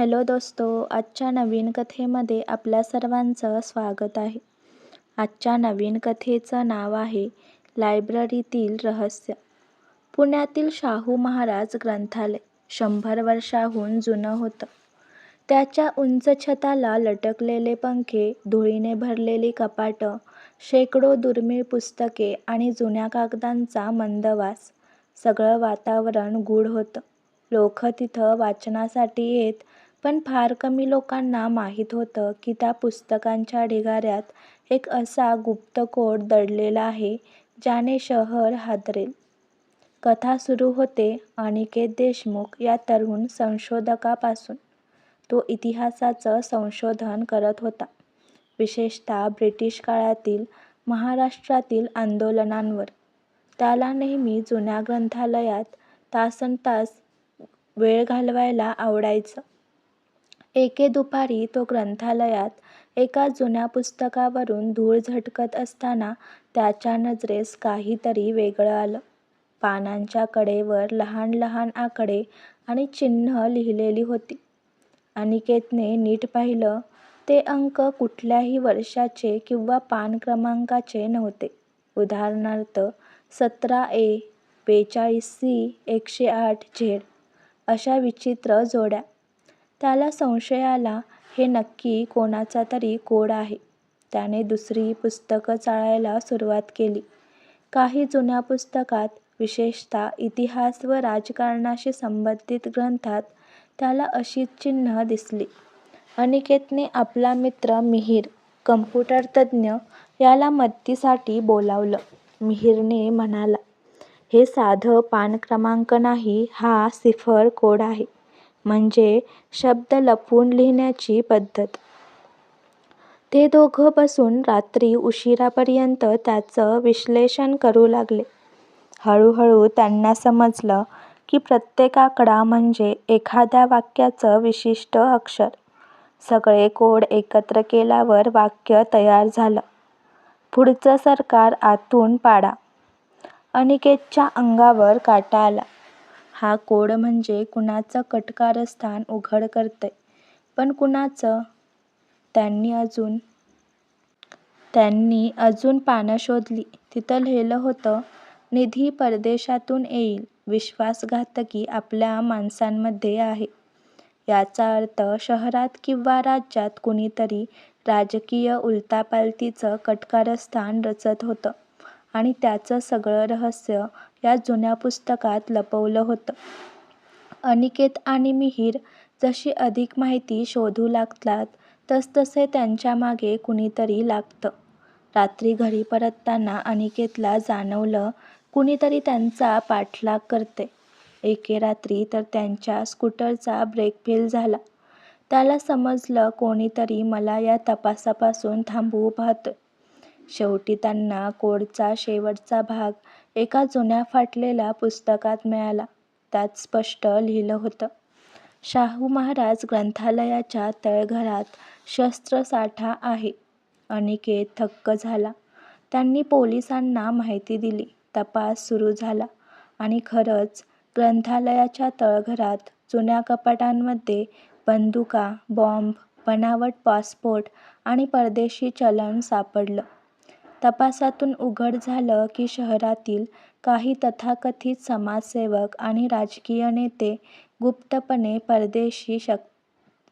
Hello दोस्तो आजच्या नवीन कथेमध्ये आपल्या सर्वांचं स्वागत आहे. आजच्या नवीन कथेचं नाव आहे लायब्ररीतील रहस्य. पुण्यातील शाहू महाराज ग्रंथालय शंभर वर्षाहून जुनं होतं. त्याच्या उंच छताला लटकलेले पंखे धुळीने भरलेली कपाटं शेकडो दुर्मिळ पुस्तके आणि जुन्या कागदांचा मंदवास सगळं वातावरण गूढ होतं. लोक तिथं वाचनासाठी येत पण फार कमी लोकांना माहीत होतं की त्या पुस्तकांच्या ढिगाऱ्यात एक असा गुप्त कोड दडलेला आहे ज्याने शहर हादरेल. कथा सुरू होते अनिकेत देशमुख या तरुण संशोधकापासून. तो इतिहासाचं संशोधन करत होता. विशेषतः ब्रिटिश काळातील महाराष्ट्रातील आंदोलनांवर. त्याला नेहमी जुन्या ग्रंथालयात तासनतास वेळ घालवायला आवडायचं. एके दुपारी तो ग्रंथालयात एका जुन्या पुस्तकावरून धूळ झटकत असताना त्याच्या नजरेस काहीतरी वेगळं आलं. पानांच्या कडेवर लहान लहान आकडे आणि चिन्ह लिहिलेली होती. अनिकेतने नीट पाहिलं ते अंक कुठल्याही वर्षाचे किंवा पान क्रमांकाचे नव्हते. उदाहरणार्थ सतरा ए बेचाळीस सी एकशे आठ झेड अशा विचित्र जोड्या. त्याला संशय आला हे नक्की कोणाचा तरी कोड आहे. त्याने दुसरी पुस्तकं चाळायला सुरुवात केली. काही जुन्या पुस्तकात विशेषतः इतिहास व राजकारणाशी संबंधित ग्रंथात त्याला अशीच चिन्ह दिसली. अनिकेतने आपला मित्र मिहीर कम्प्युटर तज्ज्ञ याला मदतीसाठी बोलावलं. मिहीरने म्हणाला हे साधं पान क्रमांक नाही हा सिफर कोड आहे. म्हणजे शब्द लपवून लिहिण्याची पद्धत. ते दोघं बसून रात्री उशिरापर्यंत त्याचं विश्लेषण करू लागले. हळूहळू त्यांना समजलं की प्रत्येक आकडा म्हणजे एखाद्या वाक्याचं विशिष्ट अक्षर. सगळे कोड एकत्र केल्यावर वाक्य तयार झालं. पुढचं सरकार आतून पाडा. अनिकेतच्या अंगावर काटा आला. हा कोड म्हणजे कुणाचं कटकारस्थान उघड करतंय पण कुणाचं? त्यांनी अजून त्यांनी अजून पानं शोधली. तिथं लिहिलं होतं निधी परदेशातून येईल. विश्वासघातकी आपल्या माणसांमध्ये आहे. याचा अर्थ शहरात किंवा राज्यात कुणीतरी राजकीय उलथापालथीचं कटकारस्थान रचत होतं. आणि त्याचं सगळं रहस्य या जुन्या पुस्तकात लपवलं होतं. अनिकेत आणि मिहीर जशी अधिक माहिती शोधू लागतात तसतसे त्यांच्या मागे कुणीतरी लागतं. रात्री घरी परतताना अनिकेतला जाणवलं कुणीतरी त्यांचा पाठलाग करते. एके रात्री तर त्यांच्या स्कूटरचा ब्रेक फेल झाला. त्याला समजलं कोणीतरी मला या तपासापासून थांबवू पाहतोय. शेवटी त्यांना कोडचा शेवटचा भाग एका जुन्या फाटलेल्या पुस्तकात मिळाला. त्यात स्पष्ट लिहिलं होतं शाहू महाराज ग्रंथालयाच्या तळघरात शस्त्रसाठा आहे. अनिकेत थक्क झाला. त्यांनी पोलिसांना माहिती दिली. तपास सुरू झाला आणि खरंच ग्रंथालयाच्या तळघरात जुन्या कपाटांमध्ये बंदुका बॉम्ब बनावट पासपोर्ट आणि परदेशी चलन सापडलं. तपासातून उघड झालं की शहरातील काही तथाकथित समाजसेवक आणि राजकीय नेते गुप्तपणे परदेशी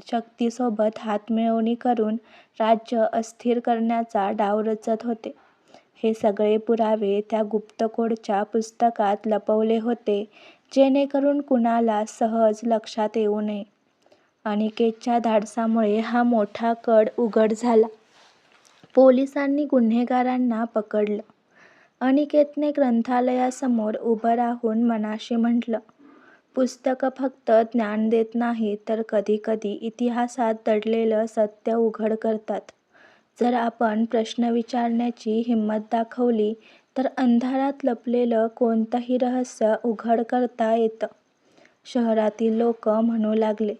शक्तीसोबत हातमिळवणी करून राज्य अस्थिर करण्याचा डाव रचत होते. हे सगळे पुरावे त्या गुप्तकोडच्या पुस्तकात लपवले होते जेणेकरून कुणाला सहज लक्षात येऊ नये. अनिकेतच्या धाडसामुळे हा मोठा कड उघड झाला. पोलिसांनी गुन्हेगारांना पकडलं. अनिकेतने ग्रंथालयासमोर उभं राहून मनाशी म्हटलं पुस्तकं फक्त ज्ञान देत नाहीत तर कधीकधी इतिहासात दडलेलं सत्य उघड करतात. जर आपण प्रश्न विचारण्याची हिंमत दाखवली तर अंधारात लपलेलं कोणतंही रहस्य उघड करता येतं शहरातील लोक म्हणू लागले.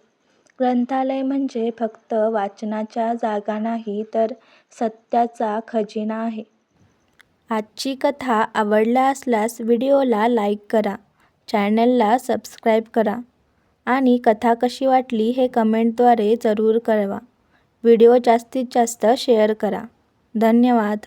ग्रंथालय म्हणजे फक्त वाचनाच्या जागा नाही तर सत्याचा खजिना आहे. आजची कथा आवडला असल्यास व्हिडिओला लाईक करा चॅनलला सबस्क्राईब करा आणि कथा कशी वाटली हे कमेंटद्वारे जरूर कळवा. व्हिडिओ जास्तीत जास्त शेअर करा. धन्यवाद.